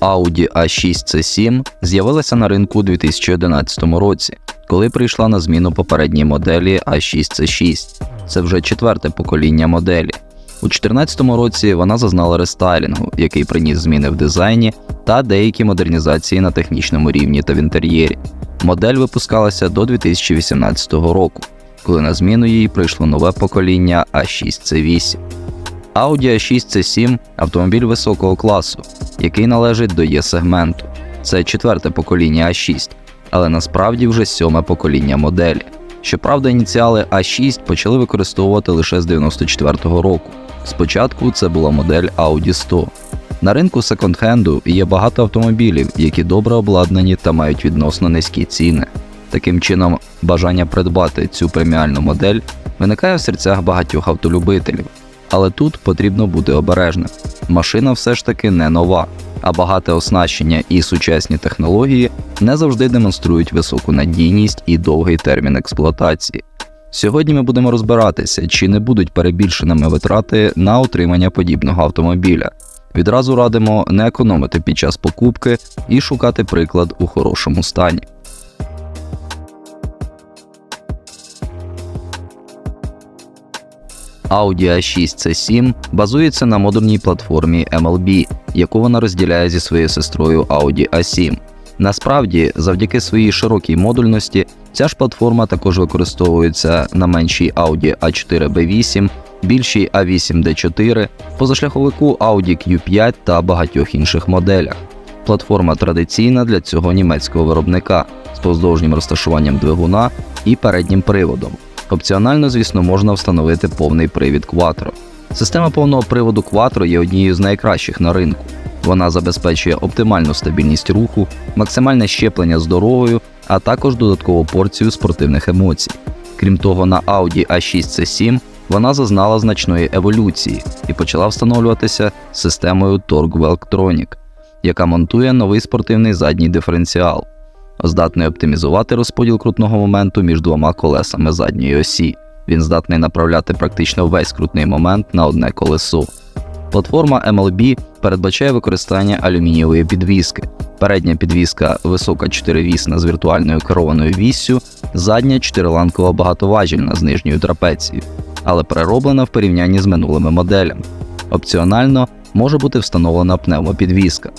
Audi A6 C7 з'явилася на ринку у 2011 році, коли прийшла на зміну попередній моделі A6 C6. Це вже четверте покоління моделі. У 2014 році вона зазнала рестайлінгу, який приніс зміни в дизайні та деякі модернізації на технічному рівні та в інтер'єрі. Модель випускалася до 2018 року, коли на зміну їй прийшло нове покоління A6 C8. Audi A6 C7 автомобіль високого класу, який належить до Є-сегменту. Це четверте покоління А6, але насправді вже сьоме покоління моделі. Щоправда, ініціали А6 почали використовувати лише з 94-го року. Спочатку це була модель Audi 100. На ринку секонд-хенду є багато автомобілів, які добре обладнані та мають відносно низькі ціни. Таким чином, бажання придбати цю преміальну модель виникає в серцях багатьох автолюбителів. Але тут потрібно бути обережним. Машина все ж таки не нова, а багате оснащення і сучасні технології не завжди демонструють високу надійність і довгий термін експлуатації. Сьогодні ми будемо розбиратися, чи не будуть перебільшеними витрати на отримання подібного автомобіля. Відразу радимо не економити під час покупки і шукати приклад у хорошому стані. Audi A6 C7 базується на модульній платформі MLB, яку вона розділяє зі своєю сестрою Audi A7. Насправді, завдяки своїй широкій модульності, ця ж платформа також використовується на меншій Audi A4B8, більшій A8D4, позашляховику Audi Q5 та багатьох інших моделях. Платформа традиційна для цього німецького виробника з поздовжнім розташуванням двигуна і переднім приводом. Опціонально, звісно, можна встановити повний привід Quattro. Система повного приводу Quattro є однією з найкращих на ринку. Вона забезпечує оптимальну стабільність руху, максимальне щеплення з дорогою, а також додаткову порцію спортивних емоцій. Крім того, на Audi A6 C7 вона зазнала значної еволюції і почала встановлюватися системою Torque Velctronic, яка монтує новий спортивний задній диференціал здатний оптимізувати розподіл крутного моменту між двома колесами задньої осі. Він здатний направляти практично весь крутний момент на одне колесо. Платформа MLB передбачає використання алюмінієвої підвіски. Передня підвіска висока 4-вісна з віртуальною керованою віссю, задня чотириланкова багатоважільна з нижньою трапецією, але перероблена в порівнянні з минулими моделями. Опціонально може бути встановлена пневмопідвіска.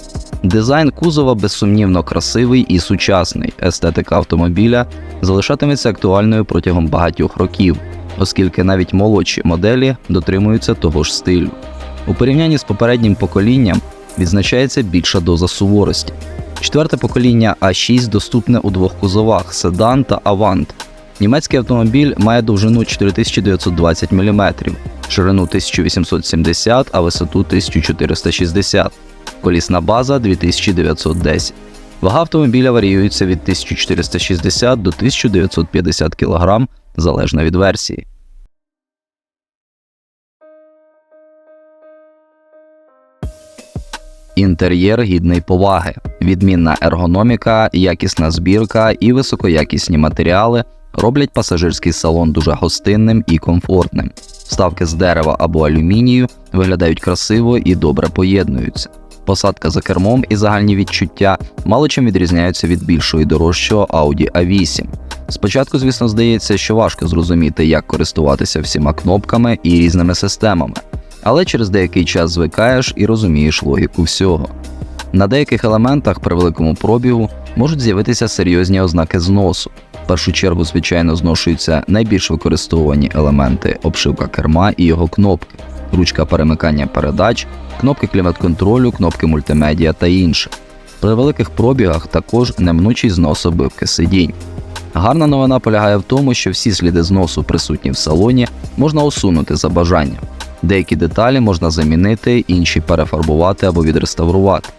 Дизайн кузова безсумнівно красивий і сучасний. Естетика автомобіля залишатиметься актуальною протягом багатьох років, оскільки навіть молодші моделі дотримуються того ж стилю. У порівнянні з попереднім поколінням відзначається більша доза суворості. Четверте покоління А6 доступне у двох кузовах седан та Авант. Німецький автомобіль має довжину 4920 мм, ширину 1870, а висоту 1460 колісна база 2910. Вага автомобіля варіюється від 1460 до 1950 кг залежно від версії. Інтер'єр гідний поваги, відмінна ергономіка, якісна збірка і високоякісні матеріали роблять пасажирський салон дуже гостинним і комфортним. Вставки з дерева або алюмінію виглядають красиво і добре поєднуються. Посадка за кермом і загальні відчуття мало чим відрізняються від більшого і дорожчого Audi A8. Спочатку, звісно, здається, що важко зрозуміти, як користуватися всіма кнопками і різними системами, але через деякий час звикаєш і розумієш логіку всього. На деяких елементах при великому пробігу можуть з'явитися серйозні ознаки зносу. В першу чергу, звичайно, зношуються найбільш використовувані елементи обшивка керма і його кнопки ручка перемикання передач, кнопки клімат-контролю, кнопки мультимедіа та інше. При великих пробігах також неминучий знос обивки сидінь. Гарна новина полягає в тому, що всі сліди зносу, присутні в салоні, можна усунути за бажанням. Деякі деталі можна замінити, інші перефарбувати або відреставрувати.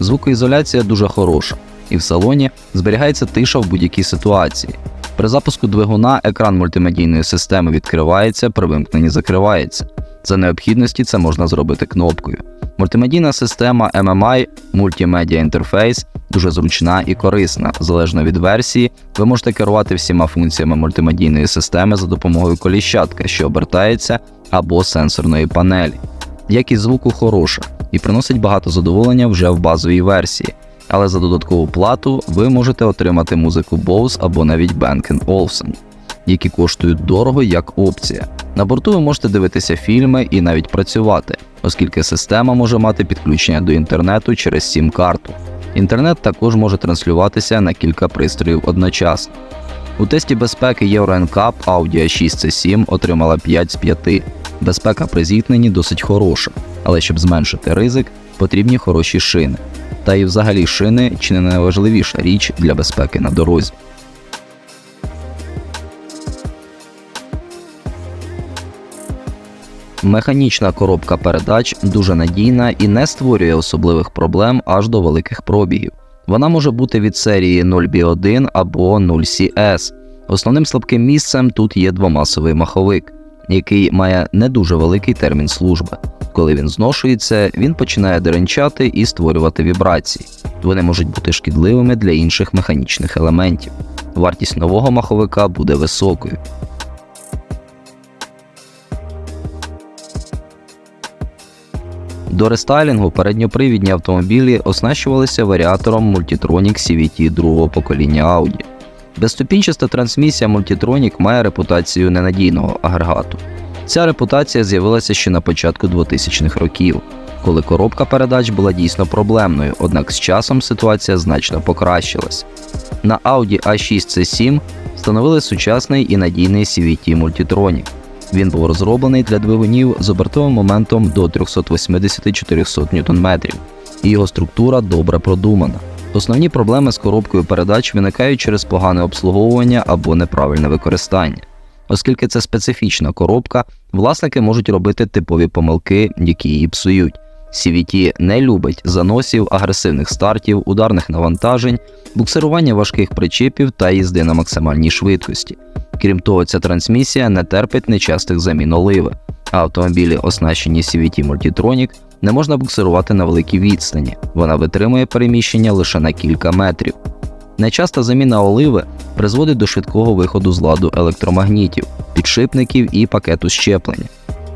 Звукоізоляція дуже хороша, і в салоні зберігається тиша в будь-якій ситуації. При запуску двигуна екран мультимедійної системи відкривається, при вимкненні закривається. За необхідності це можна зробити кнопкою. Мультимедійна система MMI Multimedia Interface дуже зручна і корисна. Залежно від версії, ви можете керувати всіма функціями мультимедійної системи за допомогою коліщатка, що обертається, або сенсорної панелі. Якість звуку хороша, і приносить багато задоволення вже в базовій версії. Але за додаткову плату ви можете отримати музику Bose або навіть Bang Olufsen, які коштують дорого як опція. На борту ви можете дивитися фільми і навіть працювати, оскільки система може мати підключення до інтернету через сім-карту. Інтернет також може транслюватися на кілька пристроїв одночасно. У тесті безпеки Euro NCAP Audi a 6 c 7 отримала 5 з 5. Безпека при зіткненні досить хороша, але щоб зменшити ризик, потрібні хороші шини. Та і взагалі шини чи не найважливіша річ для безпеки на дорозі. Механічна коробка передач дуже надійна і не створює особливих проблем аж до великих пробігів. Вона може бути від серії 0B1 або 0CS. Основним слабким місцем тут є двомасовий маховик, який має не дуже великий термін служби. Коли він зношується, він починає деренчати і створювати вібрації. Вони можуть бути шкідливими для інших механічних елементів. Вартість нового маховика буде високою. До рестайлінгу передньопривідні автомобілі оснащувалися варіатором Multitronic CVT другого покоління Audi. Безступінчаста трансмісія Multitronic має репутацію ненадійного агрегату. Ця репутація з'явилася ще на початку 2000-х років, коли коробка передач була дійсно проблемною, однак з часом ситуація значно покращилась. На Audi A6 C7 встановили сучасний і надійний CVT Multitronic. Він був розроблений для двигунів з обертовим моментом до 380-400 Нм, і його структура добре продумана. Основні проблеми з коробкою передач виникають через погане обслуговування або неправильне використання. Оскільки це специфічна коробка, власники можуть робити типові помилки, які її псують. CVT не любить заносів, агресивних стартів, ударних навантажень, буксирування важких причепів та їзди на максимальній швидкості. Крім того, ця трансмісія не терпить нечастих замін оливи, а автомобілі, оснащені CVT Multitronic, не можна буксирувати на великій відстані. Вона витримує переміщення лише на кілька метрів. Нечаста заміна оливи призводить до швидкого виходу з ладу електромагнітів, підшипників і пакету щеплення.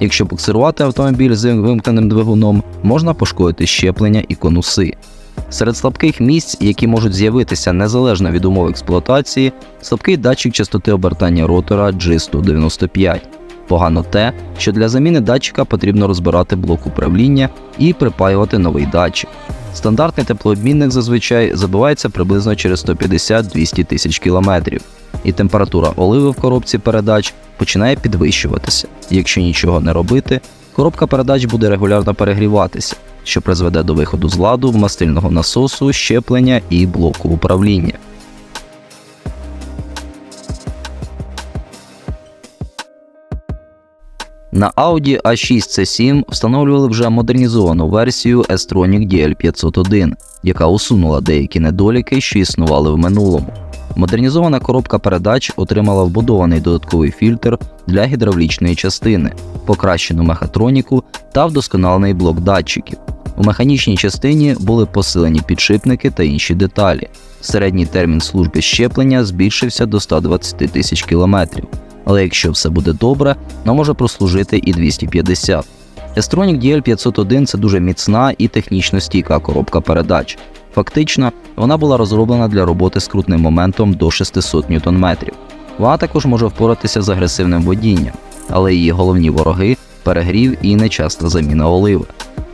Якщо буксирувати автомобіль з вимкненим двигуном, можна пошкодити щеплення і конуси. Серед слабких місць, які можуть з'явитися незалежно від умов експлуатації, слабкий датчик частоти обертання ротора G195. Погано те, що для заміни датчика потрібно розбирати блок управління і припаювати новий датчик. Стандартний теплообмінник зазвичай забивається приблизно через 150-200 тисяч кілометрів, і температура оливи в коробці передач починає підвищуватися. Якщо нічого не робити, коробка передач буде регулярно перегріватися, що призведе до виходу з ладу мастильного насосу, щеплення і блоку управління. На Audi A6 C7 встановлювали вже модернізовану версію S-Tronic DL501, яка усунула деякі недоліки, що існували в минулому. Модернізована коробка передач отримала вбудований додатковий фільтр для гідравлічної частини, покращену мехатроніку та вдосконалений блок датчиків. У механічній частині були посилені підшипники та інші деталі. Середній термін служби щеплення збільшився до 120 тисяч кілометрів але якщо все буде добре, вона може прослужити і 250. S-Tronic DL501 це дуже міцна і технічно стійка коробка передач. Фактично, вона була розроблена для роботи з крутним моментом до 600 Нм. Вона також може впоратися з агресивним водінням, але її головні вороги перегрів і нечаста заміна оливи.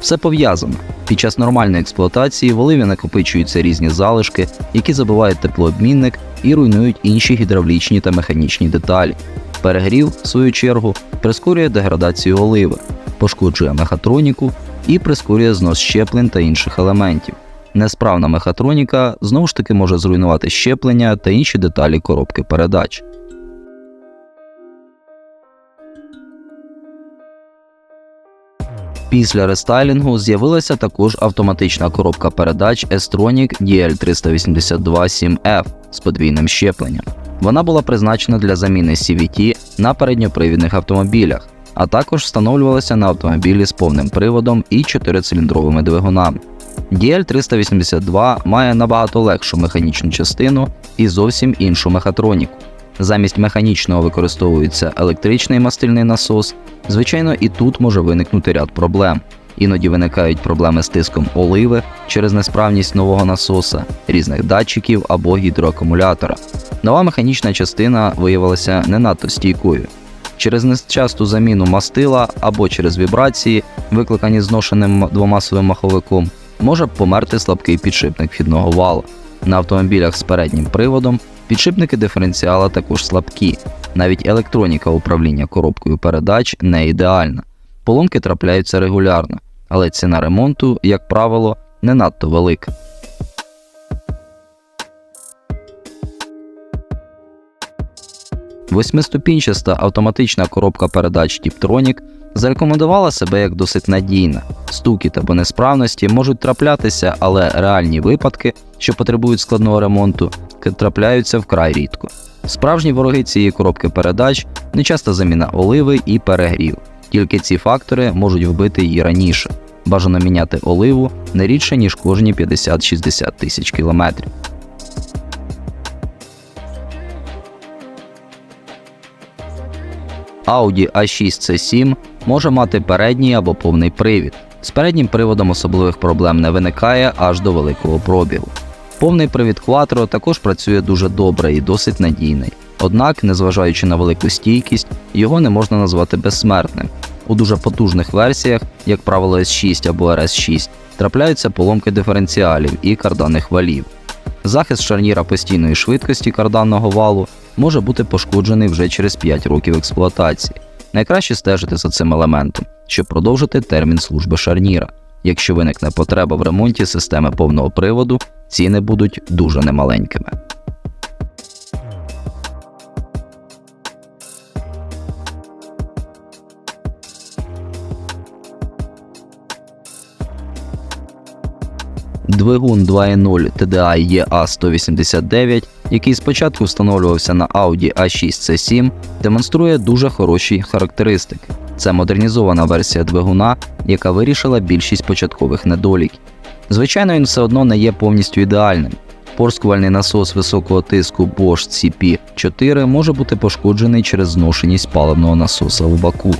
Все пов'язано. Під час нормальної експлуатації в оливі накопичуються різні залишки, які забивають теплообмінник і руйнують інші гідравлічні та механічні деталі. Перегрів, в свою чергу, прискорює деградацію оливи, пошкоджує мехатроніку і прискорює знос щеплень та інших елементів. Несправна мехатроніка знову ж таки може зруйнувати щеплення та інші деталі коробки передач. Після рестайлінгу з'явилася також автоматична коробка передач S-Tronic DL382-7F з подвійним щепленням. Вона була призначена для заміни CVT на передньопривідних автомобілях, а також встановлювалася на автомобілі з повним приводом і 4-циліндровими двигунами. DL382 має набагато легшу механічну частину і зовсім іншу мехатроніку. Замість механічного використовується електричний мастильний насос. Звичайно, і тут може виникнути ряд проблем. Іноді виникають проблеми з тиском оливи через несправність нового насоса, різних датчиків або гідроакумулятора. Нова механічна частина виявилася не надто стійкою. Через нечасту заміну мастила або через вібрації, викликані зношеним двомасовим маховиком, може померти слабкий підшипник вхідного вала. На автомобілях з переднім приводом підшипники диференціала також слабкі. Навіть електроніка управління коробкою передач не ідеальна. Поломки трапляються регулярно, але ціна ремонту, як правило, не надто велика. Восьмиступінчаста автоматична коробка передач Tiptronic зарекомендувала себе як досить надійна. Стукіт або несправності можуть траплятися, але реальні випадки, що потребують складного ремонту, трапляються вкрай рідко. Справжні вороги цієї коробки передач нечаста заміна оливи і перегрів. Тільки ці фактори можуть вбити її раніше. Бажано міняти оливу не рідше, ніж кожні 50-60 тисяч кілометрів. Audi A6 C7 може мати передній або повний привід. З переднім приводом особливих проблем не виникає аж до великого пробігу. Повний привід Quattro також працює дуже добре і досить надійний. Однак, незважаючи на велику стійкість, його не можна назвати безсмертним. У дуже потужних версіях, як правило S6 або RS6, трапляються поломки диференціалів і карданних валів. Захист шарніра постійної швидкості карданного валу може бути пошкоджений вже через 5 років експлуатації. Найкраще стежити за цим елементом, щоб продовжити термін служби шарніра. Якщо виникне потреба в ремонті системи повного приводу, ціни будуть дуже немаленькими. Двигун 2.0 TDI EA189, який спочатку встановлювався на Audi A6 C7, демонструє дуже хороші характеристики. Це модернізована версія двигуна, яка вирішила більшість початкових недоліків. Звичайно, він все одно не є повністю ідеальним. Порскувальний насос високого тиску Bosch CP4 може бути пошкоджений через зношеність паливного насоса в баку.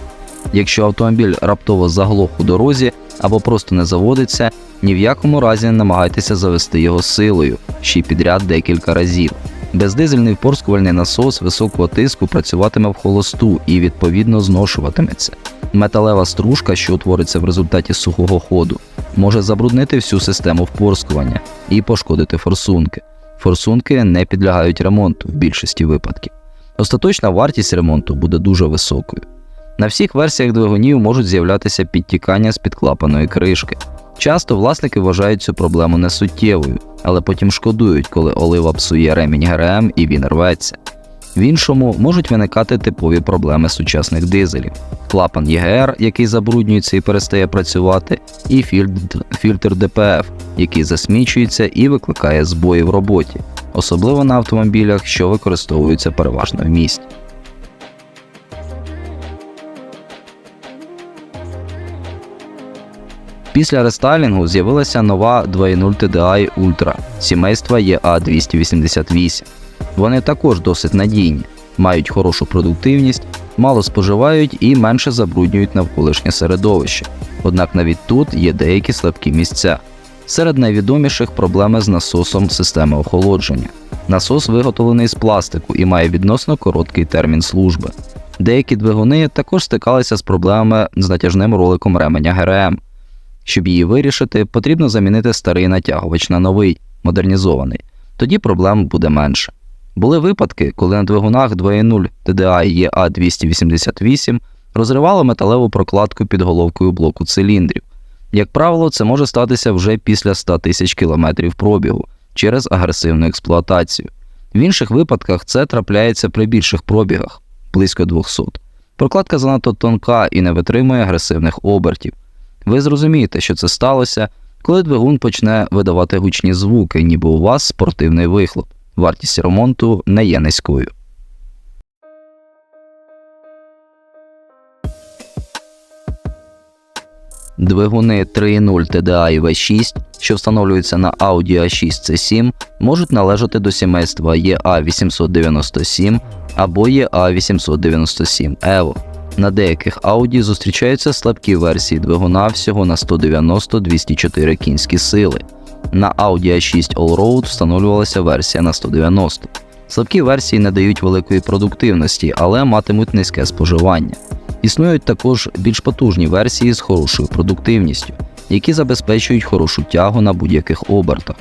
Якщо автомобіль раптово заглох у дорозі або просто не заводиться, ні в якому разі не намагайтеся завести його силою, ще й підряд декілька разів. Бездизельний впорскувальний насос високого тиску працюватиме в холосту і відповідно зношуватиметься. Металева стружка, що утвориться в результаті сухого ходу, може забруднити всю систему впорскування і пошкодити форсунки. Форсунки не підлягають ремонту в більшості випадків. Остаточна вартість ремонту буде дуже високою. На всіх версіях двигунів можуть з'являтися підтікання з підклапаної кришки. Часто власники вважають цю проблему несуттєвою, але потім шкодують, коли олива псує ремінь ГРМ і він рветься. В іншому можуть виникати типові проблеми сучасних дизелів: клапан ЄГР, який забруднюється і перестає працювати, і фільтр, фільтр ДПФ, який засмічується і викликає збої в роботі, особливо на автомобілях, що використовуються переважно в місті. Після рестайлінгу з'явилася нова 2.0 TDI Ultra сімейства EA288. Вони також досить надійні, мають хорошу продуктивність, мало споживають і менше забруднюють навколишнє середовище. Однак навіть тут є деякі слабкі місця. Серед найвідоміших проблеми з насосом системи охолодження. Насос виготовлений з пластику і має відносно короткий термін служби. Деякі двигуни також стикалися з проблемами з натяжним роликом ременя ГРМ. Щоб її вирішити, потрібно замінити старий натягувач на новий, модернізований. Тоді проблем буде менше. Були випадки, коли на двигунах 2.0 TDI EA288 розривало металеву прокладку під головкою блоку циліндрів. Як правило, це може статися вже після 100 тисяч кілометрів пробігу через агресивну експлуатацію. В інших випадках це трапляється при більших пробігах близько 200. Прокладка занадто тонка і не витримує агресивних обертів. Ви зрозумієте, що це сталося, коли двигун почне видавати гучні звуки, ніби у вас спортивний вихлоп. Вартість ремонту не є низькою. Двигуни 3.0 TDI V6, що встановлюються на Audi A6 C7, можуть належати до сімейства EA897 або EA897 EVO. На деяких Audi зустрічаються слабкі версії двигуна всього на 190-204 кінські сили. На Audi A6 Allroad встановлювалася версія на 190. Слабкі версії не дають великої продуктивності, але матимуть низьке споживання. Існують також більш потужні версії з хорошою продуктивністю, які забезпечують хорошу тягу на будь-яких обертах.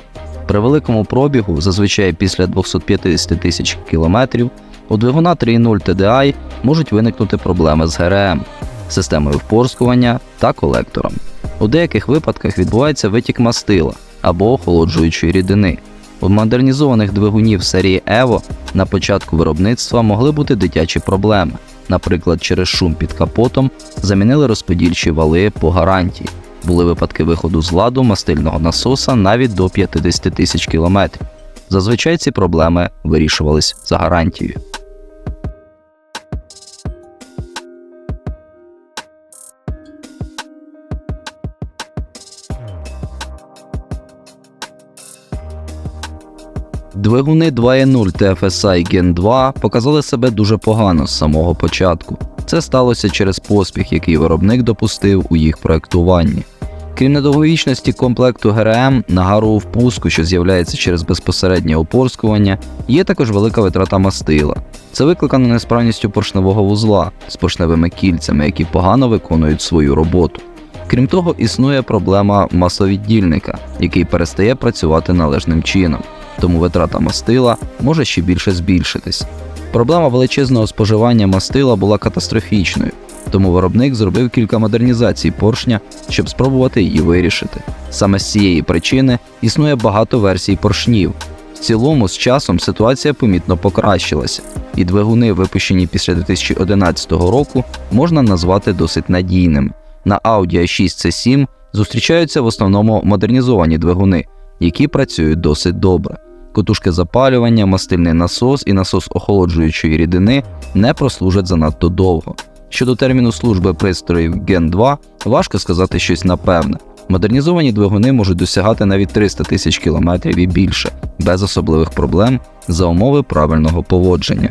При великому пробігу, зазвичай після 250 тисяч кілометрів, у двигуна 3.0 TDI можуть виникнути проблеми з ГРМ, системою впорскування та колектором. У деяких випадках відбувається витік мастила або охолоджуючої рідини. У модернізованих двигунів серії Evo на початку виробництва могли бути дитячі проблеми. Наприклад, через шум під капотом замінили розподільчі вали по гарантії. Були випадки виходу з ладу мастильного насоса навіть до 50 тисяч кілометрів. Зазвичай ці проблеми вирішувались за гарантією. Двигуни 2.0 TFSI Gen 2 показали себе дуже погано з самого початку. Це сталося через поспіх, який виробник допустив у їх проектуванні. Крім недовговічності комплекту ГРМ, нагару впуску, що з'являється через безпосереднє опорскування, є також велика витрата мастила. Це викликано несправністю поршневого вузла з поршневими кільцями, які погано виконують свою роботу. Крім того, існує проблема масловіддільника, який перестає працювати належним чином, тому витрата мастила може ще більше збільшитись. Проблема величезного споживання мастила була катастрофічною, тому виробник зробив кілька модернізацій поршня, щоб спробувати її вирішити. Саме з цієї причини існує багато версій поршнів. В цілому, з часом ситуація помітно покращилася, і двигуни, випущені після 2011 року, можна назвати досить надійними. На Audi A6 C7 зустрічаються в основному модернізовані двигуни, які працюють досить добре. Котушки запалювання, мастильний насос і насос охолоджуючої рідини не прослужать занадто довго. Щодо терміну служби пристроїв Gen 2, важко сказати щось напевне. Модернізовані двигуни можуть досягати навіть 300 тисяч кілометрів і більше, без особливих проблем за умови правильного поводження.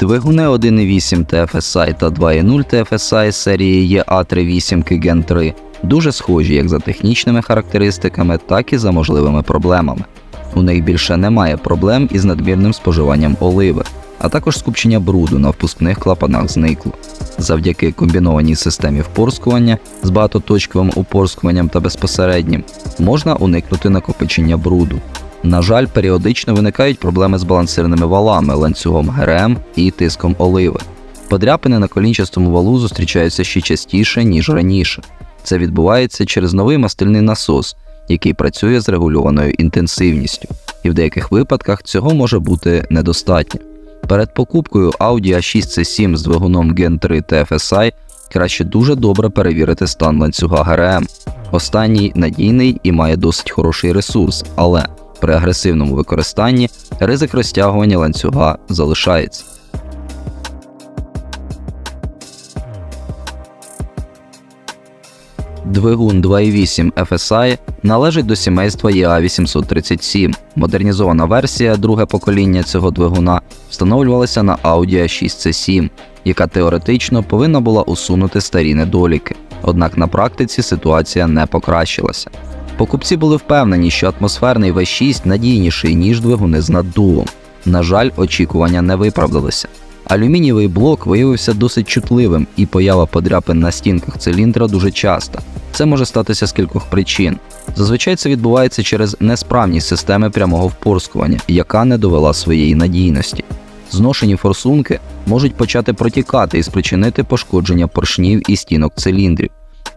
Двигуни 1.8 TFSI та 2.0 TFSI серії EA38 Gen 3 дуже схожі як за технічними характеристиками, так і за можливими проблемами. У них більше немає проблем із надмірним споживанням оливи, а також скупчення бруду на впускних клапанах зникло. Завдяки комбінованій системі впорскування з багатоточковим упорскуванням та безпосереднім можна уникнути накопичення бруду. На жаль, періодично виникають проблеми з балансирними валами, ланцюгом ГРМ і тиском оливи. Подряпини на колінчастому валу зустрічаються ще частіше, ніж раніше. Це відбувається через новий мастильний насос, який працює з регульованою інтенсивністю, і в деяких випадках цього може бути недостатньо. Перед покупкою Audi A6 C7 з двигуном Gen 3 TFSI краще дуже добре перевірити стан ланцюга ГРМ. Останній надійний і має досить хороший ресурс, але при агресивному використанні ризик розтягування ланцюга залишається. Двигун 2.8 FSI належить до сімейства EA837. Модернізована версія, друге покоління цього двигуна, встановлювалася на Audi A6 C7, яка теоретично повинна була усунути старі недоліки. Однак на практиці ситуація не покращилася. Покупці були впевнені, що атмосферний V6 надійніший, ніж двигуни з наддувом. На жаль, очікування не виправдалися. Алюмінієвий блок виявився досить чутливим, і поява подряпин на стінках циліндра дуже часта. Це може статися з кількох причин. Зазвичай це відбувається через несправність системи прямого впорскування, яка не довела своєї надійності. Зношені форсунки можуть почати протікати і спричинити пошкодження поршнів і стінок циліндрів.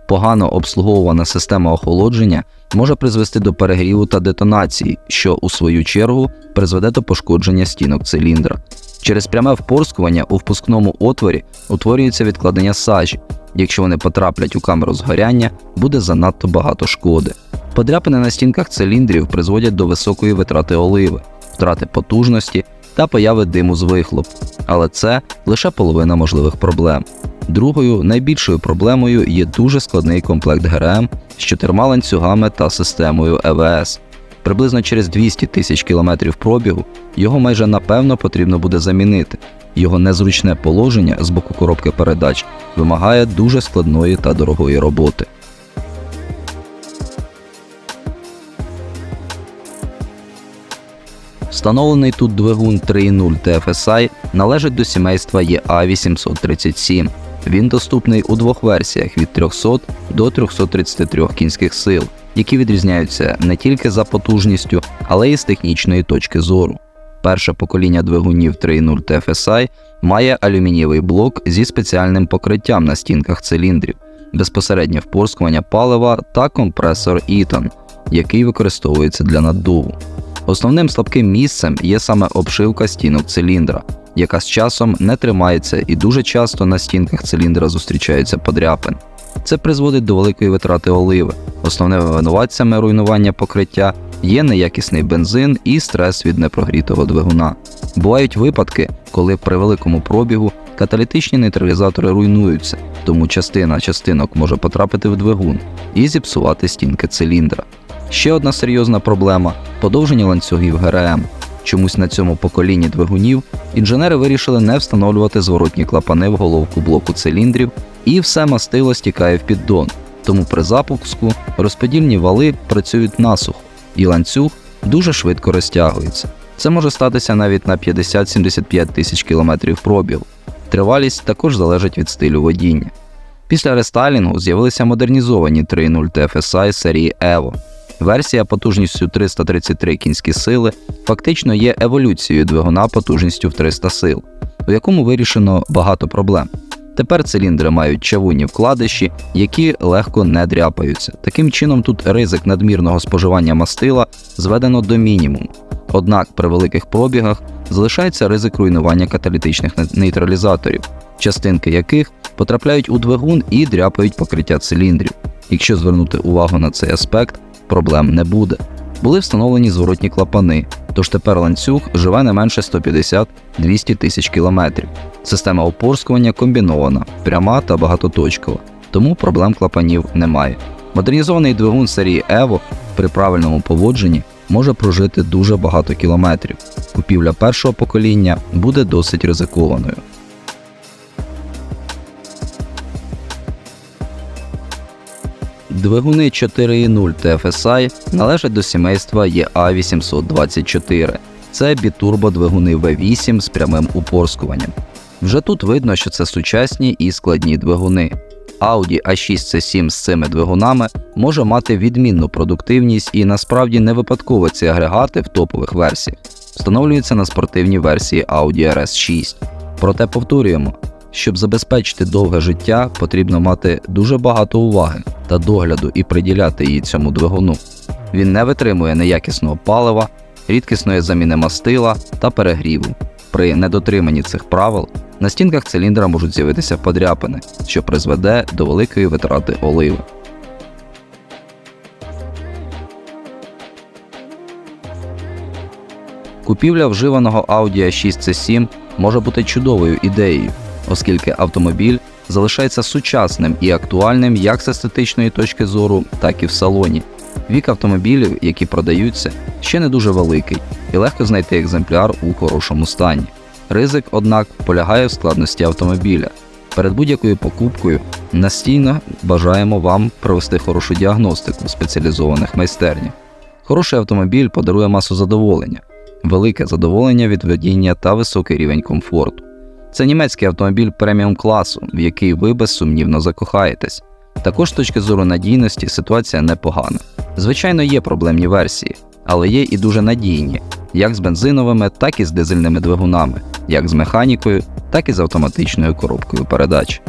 Погано обслуговувана система охолодження може призвести до перегріву та детонації, що у свою чергу призведе до пошкодження стінок циліндра. Через пряме впорскування у впускному отворі утворюється відкладення сажі. Якщо вони потраплять у камеру згоряння, буде занадто багато шкоди. Подряпини на стінках циліндрів призводять до високої витрати оливи, втрати потужності та появи диму з вихлопу. Але це лише половина можливих проблем. Другою найбільшою проблемою є дуже складний комплект ГРМ з чотирма ланцюгами та системою ЕВС. Приблизно через 200 тисяч кілометрів пробігу його майже напевно потрібно буде замінити. Його незручне положення з боку коробки передач вимагає дуже складної та дорогої роботи. Встановлений тут двигун 3.0 TFSI належить до сімейства EA837. Він доступний у двох версіях від 300 до 333 кінських сил, які відрізняються не тільки за потужністю, але й з технічної точки зору. Перше покоління двигунів 3.0 TFSI має алюмінієвий блок зі спеціальним покриттям на стінках циліндрів, безпосереднє впорскування палива та компресор Eaton, який використовується для наддуву. Основним слабким місцем є саме обшивка стінок циліндра, яка з часом не тримається і дуже часто на стінках циліндра зустрічаються подряпин. Це призводить до великої витрати оливи. Основними винуватцями руйнування покриття є неякісний бензин і стрес від непрогрітого двигуна. Бувають випадки, коли при великому пробігу каталітичні нейтралізатори руйнуються, тому частина частинок може потрапити в двигун і зіпсувати стінки циліндра. Ще одна серйозна проблема подовження ланцюгів ГРМ. Чомусь на цьому поколінні двигунів інженери вирішили не встановлювати зворотні клапани в головку блоку циліндрів, і все мастило стікає в піддон. Тому при запуску розподільні вали працюють насухо, і ланцюг дуже швидко розтягується. Це може статися навіть на 50-75 тисяч кілометрів пробігу. Тривалість також залежить від стилю водіння. Після рестайлінгу з'явилися модернізовані 3.0 TFSI серії EVO. Версія потужністю 333 кінські сили фактично є еволюцією двигуна потужністю в 300 сил, у якому вирішено багато проблем. Тепер циліндри мають чавунні вкладиші, які легко не дряпаються. Таким чином, тут ризик надмірного споживання мастила зведено до мінімуму. Однак при великих пробігах залишається ризик руйнування каталітичних нейтралізаторів, частинки яких потрапляють у двигун і дряпають покриття циліндрів. Якщо звернути увагу на цей аспект, проблем не буде. Були встановлені зворотні клапани, тож тепер ланцюг живе не менше 150-200 тисяч кілометрів. Система опорскування комбінована, пряма та багатоточкова, тому проблем клапанів немає. Модернізований двигун серії Evo при правильному поводженні може прожити дуже багато кілометрів. Купівля першого покоління буде досить ризикованою. Двигуни 4.0 TFSI належать до сімейства EA824. Це бітурбо-двигуни V8 з прямим упорскуванням. Вже тут видно, що це сучасні і складні двигуни. Audi A6 C7 з цими двигунами може мати відмінну продуктивність і насправді не випадково ці агрегати в топових версіях встановлюються на спортивній версії Audi RS6. Проте повторюємо, щоб забезпечити довге життя, потрібно мати дуже багато уваги та догляду і приділяти її цьому двигуну. Він не витримує неякісного палива, рідкісної заміни мастила та перегріву. При недотриманні цих правил на стінках циліндра можуть з'явитися подряпини, що призведе до великої витрати оливи. Купівля вживаного Audi a 6 c 7 може бути чудовою ідеєю, оскільки автомобіль залишається сучасним і актуальним як з естетичної точки зору, так і в салоні. Вік автомобілів, які продаються, ще не дуже великий, і легко знайти екземпляр у хорошому стані. Ризик, однак, полягає в складності автомобіля. Перед будь-якою покупкою настійно бажаємо вам провести хорошу діагностику спеціалізованих майстернях. Хороший автомобіль подарує масу задоволення, велике задоволення від водіння та високий рівень комфорту. Це німецький автомобіль преміум класу, в який ви безсумнівно закохаєтесь. Також з точки зору надійності ситуація непогана. Звичайно, є проблемні версії, але є і дуже надійні, як з бензиновими, так і з дизельними двигунами, як з механікою, так і з автоматичною коробкою передач.